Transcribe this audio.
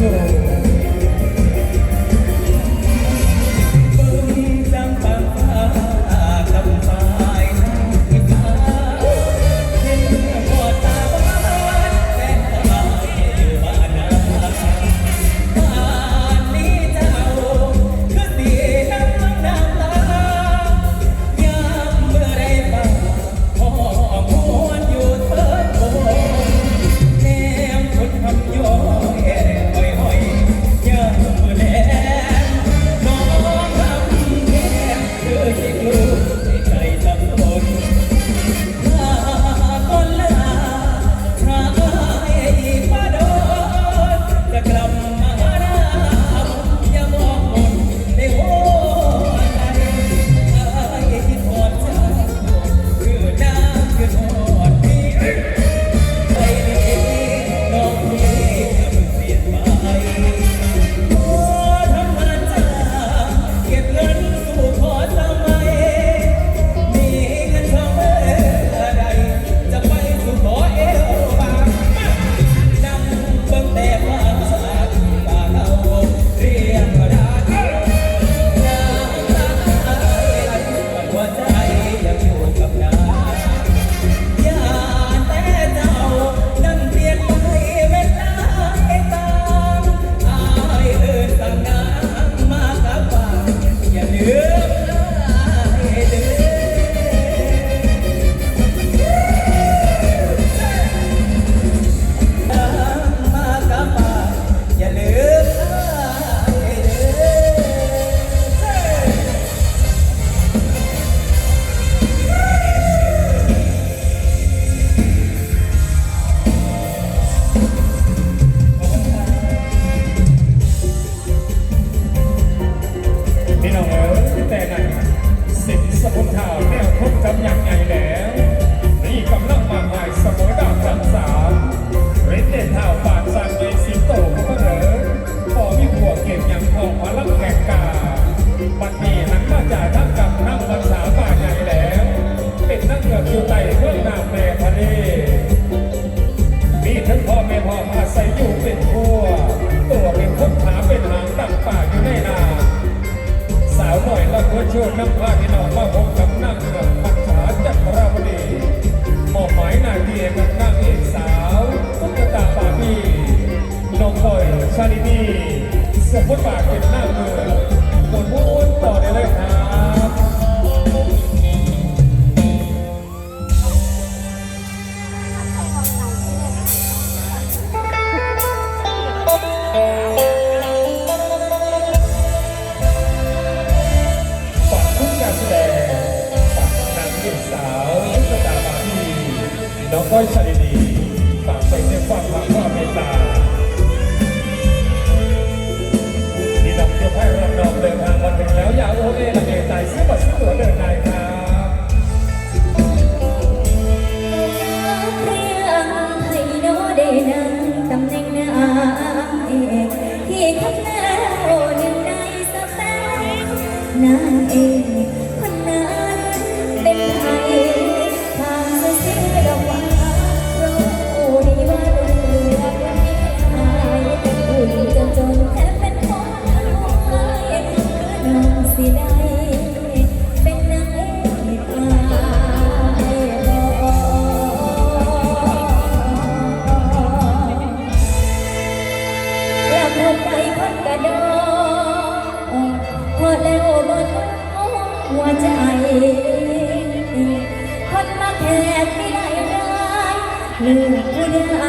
Gracias. เมืองน้ำแม่ทะเล มีทั้งพ่อแม่พ่ออาศัยอยู่เป็นพัว ตัวเป็นคนขาเป็นหางตั้งป่าอยู่ในนา สาวหน่อยละคนชวนน้ำพา ก้อยใจดีต่างไปเรียกว่าความว่าเมตตาที่นำเที่ยวให้รับรองเดินทางมาถึงแล้วอย่าโอเอละเอใจซื้อบัตรซื้อตั๋วเดินทางครับตำแหน่งนาเอกที่คัดแล้วหนึงในสแตนนางเอก ลืมก็ได้